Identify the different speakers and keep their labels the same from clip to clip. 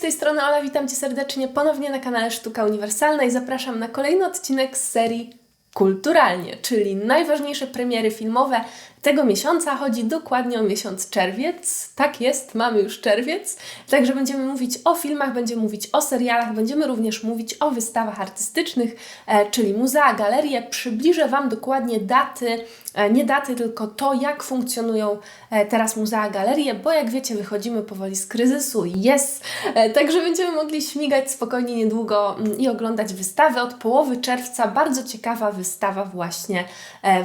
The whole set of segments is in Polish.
Speaker 1: z tej strony. Ola, witam Cię serdecznie ponownie na kanale Sztuka Uniwersalna i zapraszam na kolejny odcinek z serii Kulturalnie, czyli najważniejsze premiery filmowe tego miesiąca. Chodzi dokładnie o miesiąc czerwiec. Tak jest, mamy już czerwiec. Także będziemy mówić o filmach, będziemy mówić o serialach, będziemy również mówić o wystawach artystycznych, e, czyli muzea, galerie. Przybliżę Wam dokładnie daty, e, nie daty, tylko to, jak funkcjonują e, teraz muzea, galerie, bo jak wiecie, wychodzimy powoli z kryzysu. Jest! Także będziemy mogli śmigać spokojnie niedługo mm, i oglądać wystawy. Od połowy czerwca bardzo ciekawa wystawa właśnie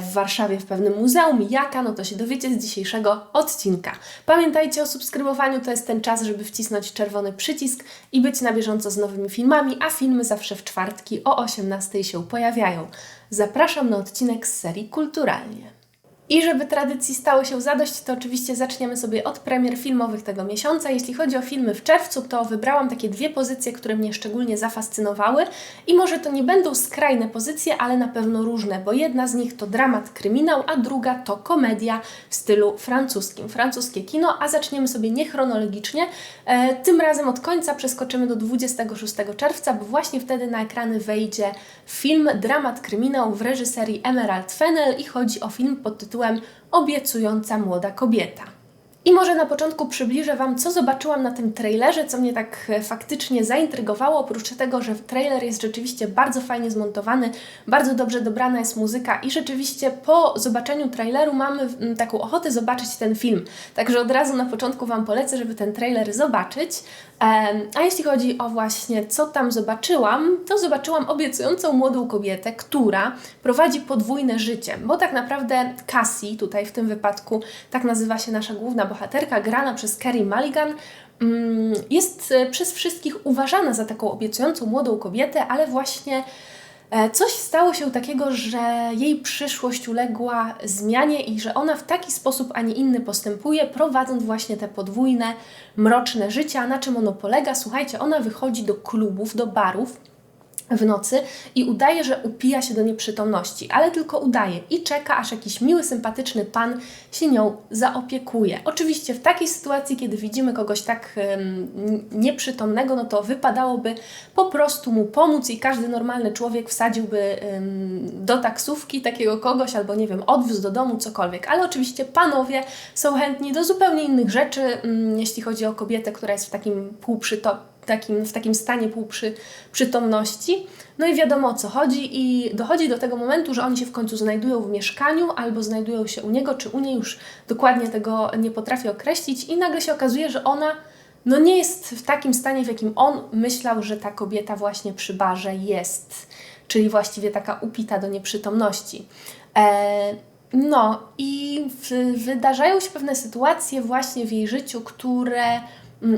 Speaker 1: w Warszawie w pewnym muzeum. No to się dowiecie z dzisiejszego odcinka. Pamiętajcie o subskrybowaniu, to jest ten czas, żeby wcisnąć czerwony przycisk i być na bieżąco z nowymi filmami, a filmy zawsze w czwartki o 18 się pojawiają. Zapraszam na odcinek z serii Kulturalnie. I żeby tradycji stało się zadość, to oczywiście zaczniemy sobie od premier filmowych tego miesiąca. Jeśli chodzi o filmy w czerwcu, to wybrałam takie dwie pozycje, które mnie szczególnie zafascynowały. I może to nie będą skrajne pozycje, ale na pewno różne, bo jedna z nich to dramat kryminał, a druga to komedia w stylu francuskim. Francuskie kino, a zaczniemy sobie niechronologicznie. E, tym razem od końca przeskoczymy do 26 czerwca, bo właśnie wtedy na ekrany wejdzie film Dramat kryminał w reżyserii Emerald Fennel i chodzi o film pod tytułem tytułem Obiecująca młoda kobieta. I może na początku przybliżę Wam, co zobaczyłam na tym trailerze, co mnie tak e, faktycznie zaintrygowało, oprócz tego, że trailer jest rzeczywiście bardzo fajnie zmontowany, bardzo dobrze dobrana jest muzyka i rzeczywiście po zobaczeniu traileru mamy taką ochotę zobaczyć ten film. Także od razu na początku Wam polecę, żeby ten trailer zobaczyć. A jeśli chodzi o właśnie co tam zobaczyłam, to zobaczyłam obiecującą młodą kobietę, która prowadzi podwójne życie, bo tak naprawdę Cassie, tutaj w tym wypadku tak nazywa się nasza główna bohaterka, grana przez Carrie Mulligan, mm, jest e, przez wszystkich uważana za taką obiecującą młodą kobietę, ale właśnie E, coś stało się takiego, że jej przyszłość uległa zmianie i że ona w taki sposób, a nie inny postępuje, prowadząc właśnie te podwójne, mroczne życia. Na czym ono polega? Słuchajcie, ona wychodzi do klubów, do barów w nocy i udaje, że upija się do nieprzytomności, ale tylko udaje i czeka, aż jakiś miły, sympatyczny pan się nią zaopiekuje. Oczywiście w takiej sytuacji, kiedy widzimy kogoś tak um, nieprzytomnego, no to wypadałoby po prostu mu pomóc i każdy normalny człowiek wsadziłby um, do taksówki takiego kogoś albo nie wiem, odwiózł do domu, cokolwiek. Ale oczywiście panowie są chętni do zupełnie innych rzeczy, um, jeśli chodzi o kobietę, która jest w takim półprzytomnym takim, w takim stanie półprzytomności. No i wiadomo o co chodzi, i dochodzi do tego momentu, że oni się w końcu znajdują w mieszkaniu, albo znajdują się u niego, czy u niej, już dokładnie tego nie potrafię określić, i nagle się okazuje, że ona no nie jest w takim stanie, w jakim on myślał, że ta kobieta właśnie przy barze jest, czyli właściwie taka upita do nieprzytomności. E, no i w, wydarzają się pewne sytuacje właśnie w jej życiu, które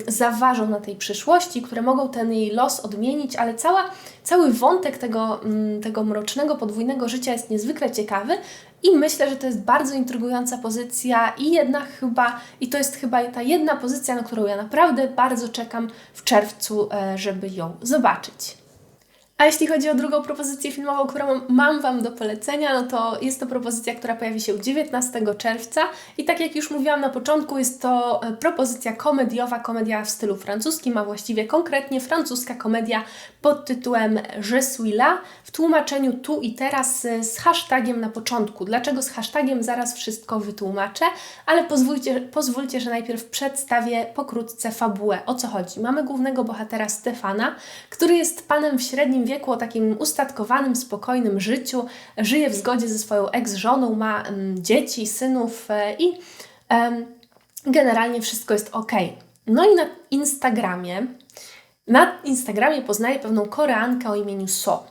Speaker 1: zaważą na tej przyszłości, które mogą ten jej los odmienić, ale cała, cały wątek tego, mm, tego mrocznego, podwójnego życia jest niezwykle ciekawy i myślę, że to jest bardzo intrygująca pozycja i jedna chyba, i to jest chyba ta jedna pozycja, na którą ja naprawdę bardzo czekam w czerwcu, e, żeby ją zobaczyć. A jeśli chodzi o drugą propozycję filmową, którą mam Wam do polecenia, no to jest to propozycja, która pojawi się 19 czerwca i tak jak już mówiłam na początku, jest to e, propozycja komediowa, komedia w stylu francuskim, a właściwie konkretnie francuska komedia pod tytułem Je suis là, w tłumaczeniu tu i teraz e, z hashtagiem na początku. Dlaczego z hashtagiem? Zaraz wszystko wytłumaczę, ale pozwólcie, pozwólcie, że najpierw przedstawię pokrótce fabułę. O co chodzi? Mamy głównego bohatera Stefana, który jest panem w średnim wieku, o takim ustatkowanym, spokojnym życiu, żyje w zgodzie ze swoją ex-żoną, ma um, dzieci, synów e, i generalnie wszystko jest ok. No i na Instagramie, na Instagramie poznaje pewną Koreankę o imieniu So.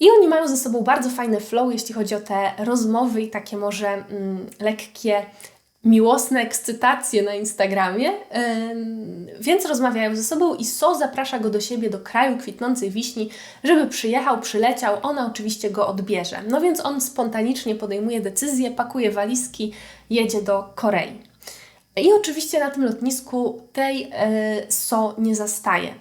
Speaker 1: I oni mają ze sobą bardzo fajny flow, jeśli chodzi o te rozmowy i takie może mm, lekkie miłosne ekscytacje na Instagramie, więc rozmawiają ze sobą i So zaprasza go do siebie, do kraju kwitnącej wiśni, żeby przyjechał, przyleciał, ona oczywiście go odbierze. No więc on spontanicznie podejmuje decyzję, pakuje walizki, jedzie do Korei. I oczywiście na tym lotnisku tej e, So nie zastaje.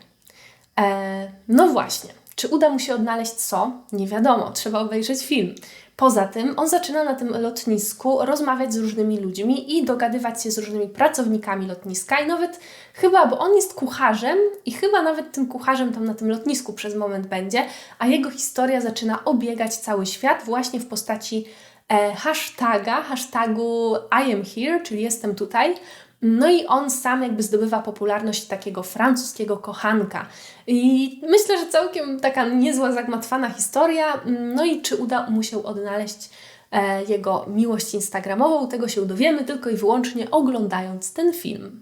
Speaker 1: E, no właśnie, Czy uda mu się odnaleźć co? Nie wiadomo, trzeba obejrzeć film. Poza tym on zaczyna na tym lotnisku rozmawiać z różnymi ludźmi i dogadywać się z różnymi pracownikami lotniska i nawet chyba, bo on jest kucharzem i chyba nawet tym kucharzem tam na tym lotnisku przez moment będzie, a jego historia zaczyna obiegać cały świat właśnie w postaci e, hashtaga, hashtagu I am here, czyli jestem tutaj, no i on sam jakby zdobywa popularność takiego francuskiego kochanka. I myślę, że całkiem taka niezła, zagmatwana historia. No i czy uda mu się odnaleźć e, jego miłość instagramową, tego się dowiemy tylko i wyłącznie oglądając ten film.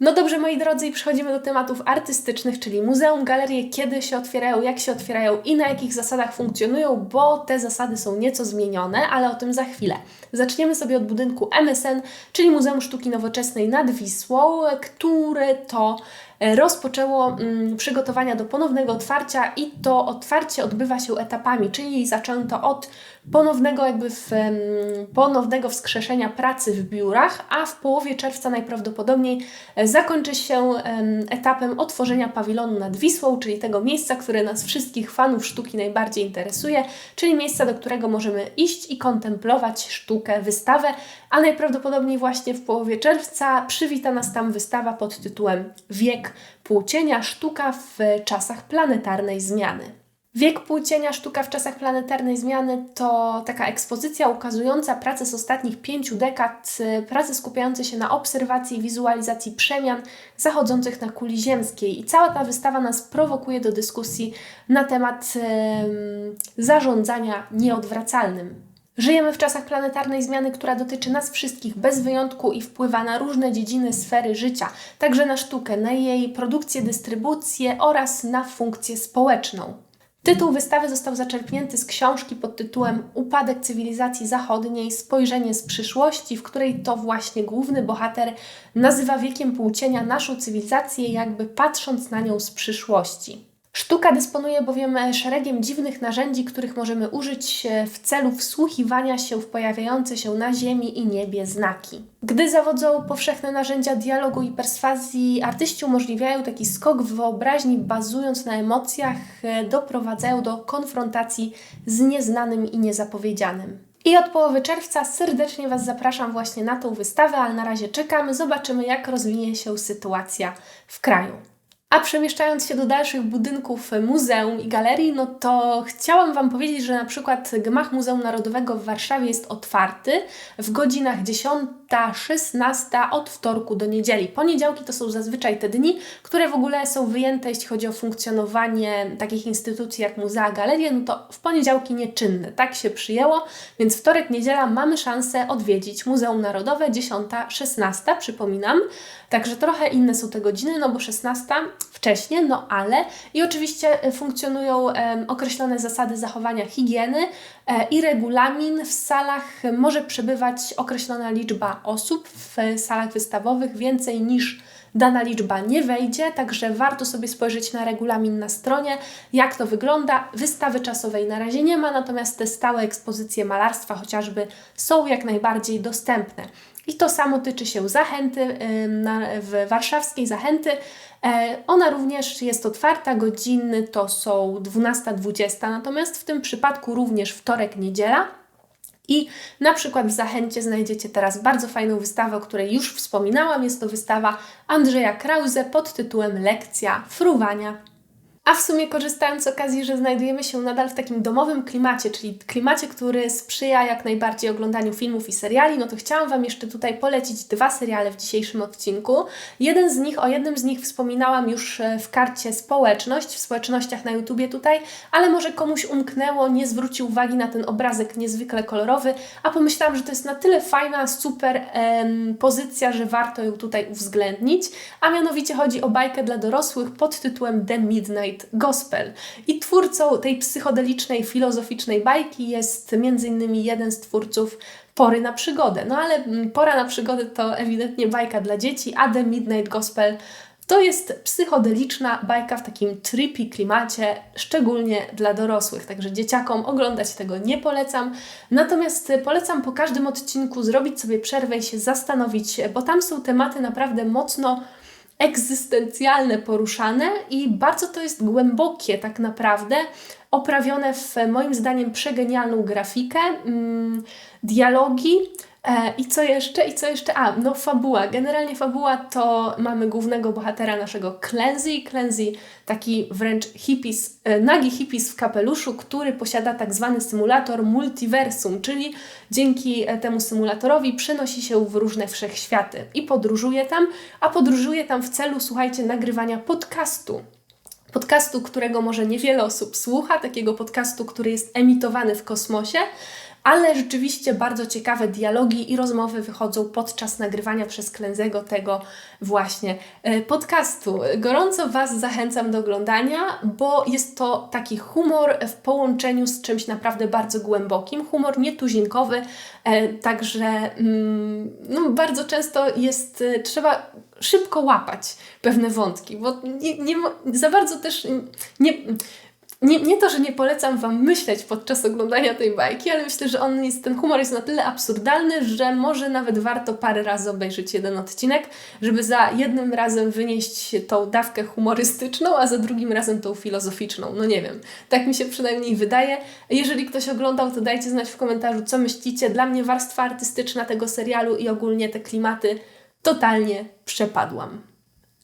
Speaker 1: No dobrze, moi drodzy, i przechodzimy do tematów artystycznych, czyli muzeum, galerie, kiedy się otwierają, jak się otwierają i na jakich zasadach funkcjonują, bo te zasady są nieco zmienione, ale o tym za chwilę. Zaczniemy sobie od budynku MSN, czyli Muzeum Sztuki Nowoczesnej nad Wisłą, który to rozpoczęło mm, przygotowania do ponownego otwarcia i to otwarcie odbywa się etapami, czyli zaczęto od ponownego jakby w, ponownego wskrzeszenia pracy w biurach, a w połowie czerwca najprawdopodobniej e, zakończy się etapem otworzenia pawilonu nad Wisłą, czyli tego miejsca, które nas wszystkich fanów sztuki najbardziej interesuje, czyli miejsca, do którego możemy iść i kontemplować sztukę, wystawę, a najprawdopodobniej właśnie w połowie czerwca przywita nas tam wystawa pod tytułem Wiek płócienia sztuka w czasach planetarnej zmiany. Wiek płócienia sztuka w czasach planetarnej zmiany to taka ekspozycja ukazująca pracę z ostatnich pięciu dekad, prace skupiające się na obserwacji i wizualizacji przemian zachodzących na kuli ziemskiej. I cała ta wystawa nas prowokuje do dyskusji na temat zarządzania nieodwracalnym. Żyjemy w czasach planetarnej zmiany, która dotyczy nas wszystkich bez wyjątku i wpływa na różne dziedziny sfery życia, także na sztukę, na jej produkcję, dystrybucję oraz na funkcję społeczną. Tytuł wystawy został zaczerpnięty z książki pod tytułem Upadek cywilizacji zachodniej spojrzenie z przyszłości, w której to właśnie główny bohater nazywa wiekiem płócienia naszą cywilizację, jakby patrząc na nią z przyszłości. Sztuka dysponuje bowiem szeregiem dziwnych narzędzi, których możemy użyć w celu wsłuchiwania się w pojawiające się na Ziemi i niebie znaki. Gdy zawodzą powszechne narzędzia dialogu i perswazji, artyści umożliwiają taki skok w wyobraźni, bazując na emocjach, doprowadzają do konfrontacji z nieznanym i niezapowiedzianym. I od połowy czerwca serdecznie Was zapraszam właśnie na tą wystawę, ale na razie czekamy, zobaczymy jak rozwinie się sytuacja w kraju. A przemieszczając się do dalszych budynków muzeum i galerii, no to chciałam Wam powiedzieć, że na przykład Gmach Muzeum Narodowego w Warszawie jest otwarty w godzinach 10-16 od wtorku do niedzieli. Poniedziałki to są zazwyczaj te dni, które w ogóle są wyjęte, jeśli chodzi o funkcjonowanie takich instytucji jak muzea, galerie, no to w poniedziałki nieczynne. Tak się przyjęło, więc wtorek, niedziela mamy szansę odwiedzić Muzeum Narodowe 10-16, przypominam. Także trochę inne są te godziny, no bo 16 wcześniej, no ale i oczywiście e, funkcjonują określone zasady zachowania higieny e, i regulamin. W salach może przebywać określona liczba osób, w salach wystawowych więcej niż dana liczba nie wejdzie, także warto sobie spojrzeć na regulamin na stronie, jak to wygląda. Wystawy czasowej na razie nie ma, natomiast te stałe ekspozycje malarstwa chociażby są jak najbardziej dostępne. I to samo tyczy się Zachęty, w warszawskiej Zachęty. E, ona również jest otwarta, godziny to są 12-20, natomiast w tym przypadku również wtorek, niedziela. I na przykład w Zachęcie znajdziecie teraz bardzo fajną wystawę, o której już wspominałam. Jest to wystawa Andrzeja Krause pod tytułem Lekcja fruwania a w sumie korzystając z okazji, że znajdujemy się nadal w takim domowym klimacie, czyli klimacie, który sprzyja jak najbardziej oglądaniu filmów i seriali, no to chciałam Wam jeszcze tutaj polecić dwa seriale w dzisiejszym odcinku. Jeden z nich, o jednym z nich wspominałam już e, w karcie społeczność, w społecznościach na YouTubie tutaj, ale może komuś umknęło, nie zwrócił uwagi na ten obrazek niezwykle kolorowy, a pomyślałam, że to jest na tyle fajna, super em, pozycja, że warto ją tutaj uwzględnić, a mianowicie chodzi o bajkę dla dorosłych pod tytułem The Midnight Gospel. I twórcą tej psychodelicznej, filozoficznej bajki jest m.in. jeden z twórców Pory na przygodę. No ale mm, Pora na przygodę to ewidentnie bajka dla dzieci, a The Midnight Gospel to jest psychodeliczna bajka w takim trippy klimacie, szczególnie dla dorosłych, także dzieciakom oglądać tego nie polecam. Natomiast polecam po każdym odcinku zrobić sobie przerwę i się zastanowić, bo tam są tematy naprawdę mocno egzystencjalne poruszane i bardzo to jest głębokie tak naprawdę, oprawione w moim zdaniem przegenialną grafikę, mm, dialogi, I co jeszcze? I co jeszcze? A, no fabuła. Generalnie fabuła to mamy głównego bohatera naszego Clancy. Clancy taki wręcz hippies, e, nagi hippies w kapeluszu, który posiada tak zwany symulator multiversum, czyli dzięki e, temu symulatorowi przenosi się w różne wszechświaty i podróżuje tam, a podróżuje tam w celu, słuchajcie, nagrywania podcastu podcastu, którego może niewiele osób słucha, takiego podcastu, który jest emitowany w kosmosie, ale rzeczywiście bardzo ciekawe dialogi i rozmowy wychodzą podczas nagrywania przez Klęzego tego właśnie e, podcastu. Gorąco Was zachęcam do oglądania, bo jest to taki humor w połączeniu z czymś naprawdę bardzo głębokim, humor nietuzinkowy, e, także mm, no, bardzo często jest, e, trzeba szybko łapać pewne wątki, bo nie, nie za bardzo też nie nie, nie to, że nie polecam Wam myśleć podczas oglądania tej bajki, ale myślę, że on jest, ten humor jest na tyle absurdalny, że może nawet warto parę razy obejrzeć jeden odcinek, żeby za jednym razem wynieść tą dawkę humorystyczną, a za drugim razem tą filozoficzną. No nie wiem, tak mi się przynajmniej wydaje. Jeżeli ktoś oglądał, to dajcie znać w komentarzu, co myślicie. Dla mnie warstwa artystyczna tego serialu i ogólnie te klimaty totalnie przepadłam.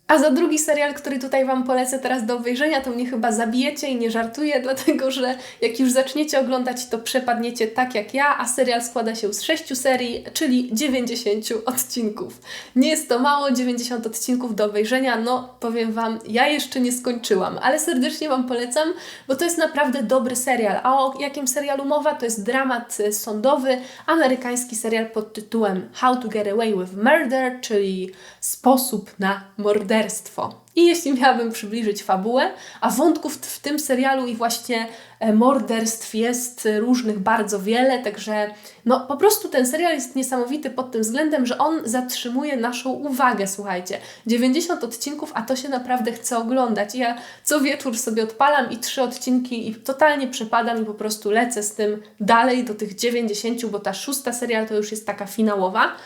Speaker 1: A za drugi serial, który tutaj Wam polecę teraz do obejrzenia, to mnie chyba zabijecie i nie żartuję, dlatego że jak już zaczniecie oglądać, to przepadniecie tak jak ja, a serial składa się z 6 serii, czyli 90 odcinków. Nie jest to mało, 90 odcinków do obejrzenia, no powiem Wam, ja jeszcze nie skończyłam, ale serdecznie Wam polecam, bo to jest naprawdę dobry serial. A o jakim serialu mowa? To jest dramat sądowy, amerykański serial pod tytułem How to Get Away with Murder, czyli sposób na morderstwo morderstwo. I jeśli miałabym przybliżyć fabułę, a wątków w tym serialu i właśnie e, morderstw jest różnych bardzo wiele, także no po prostu ten serial jest niesamowity pod tym względem, że on zatrzymuje naszą uwagę, słuchajcie. 90 odcinków, a to się naprawdę chce oglądać. Ja co wieczór sobie odpalam i trzy odcinki i totalnie przepadam i po prostu lecę z tym dalej do tych 90, bo ta szósta serial to już jest taka finałowa.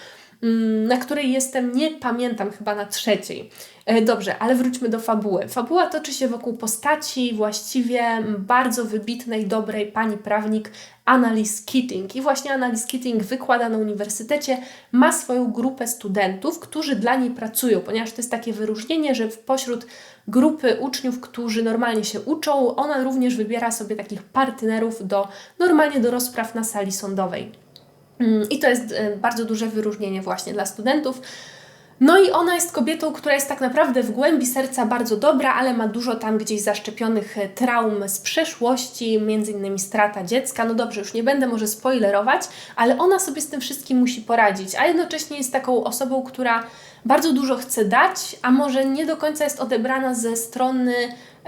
Speaker 1: Mm, na której jestem, nie pamiętam, chyba na trzeciej. E, dobrze, ale wróćmy do fabuły. Fabuła toczy się wokół postaci właściwie bardzo wybitnej, dobrej pani prawnik Annalise Keating. I właśnie Annalise Keating wykłada na uniwersytecie, ma swoją grupę studentów, którzy dla niej pracują, ponieważ to jest takie wyróżnienie, że pośród grupy uczniów, którzy normalnie się uczą, ona również wybiera sobie takich partnerów do normalnie do rozpraw na sali sądowej. Mm, I to jest e, bardzo duże wyróżnienie właśnie dla studentów. No i ona jest kobietą, która jest tak naprawdę w głębi serca bardzo dobra, ale ma dużo tam gdzieś zaszczepionych e, traum z przeszłości, między innymi strata dziecka. No dobrze, już nie będę może spoilerować, ale ona sobie z tym wszystkim musi poradzić, a jednocześnie jest taką osobą, która bardzo dużo chce dać, a może nie do końca jest odebrana ze strony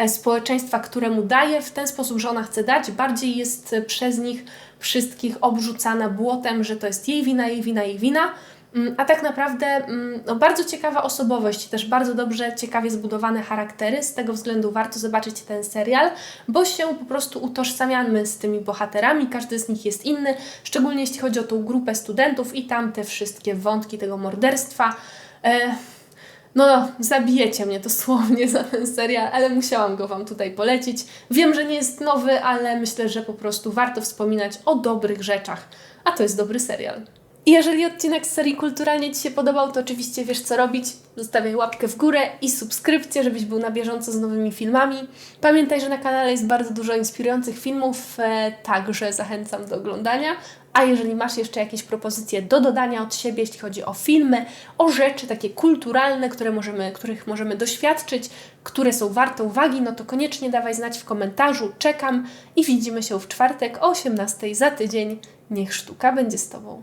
Speaker 1: społeczeństwa, któremu daje w ten sposób, że ona chce dać, bardziej jest przez nich wszystkich obrzucana błotem, że to jest jej wina, jej wina, jej wina. Mm, a tak naprawdę mm, no, bardzo ciekawa osobowość, też bardzo dobrze, ciekawie zbudowane charaktery. Z tego względu warto zobaczyć ten serial, bo się po prostu utożsamiamy z tymi bohaterami. Każdy z nich jest inny, szczególnie jeśli chodzi o tą grupę studentów i tam te wszystkie wątki tego morderstwa. No, zabijecie mnie dosłownie za ten serial, ale musiałam go Wam tutaj polecić. Wiem, że nie jest nowy, ale myślę, że po prostu warto wspominać o dobrych rzeczach, a to jest dobry serial. I jeżeli odcinek z serii kulturalnie Ci się podobał, to oczywiście wiesz co robić. Zostawiaj łapkę w górę i subskrypcję, żebyś był na bieżąco z nowymi filmami. Pamiętaj, że na kanale jest bardzo dużo inspirujących filmów, e, także zachęcam do oglądania. A jeżeli masz jeszcze jakieś propozycje do dodania od siebie, jeśli chodzi o filmy, o rzeczy takie kulturalne, które możemy, których możemy doświadczyć, które są warte uwagi, no to koniecznie dawaj znać w komentarzu. Czekam i widzimy się w czwartek o 18 za tydzień. Niech sztuka będzie z Tobą.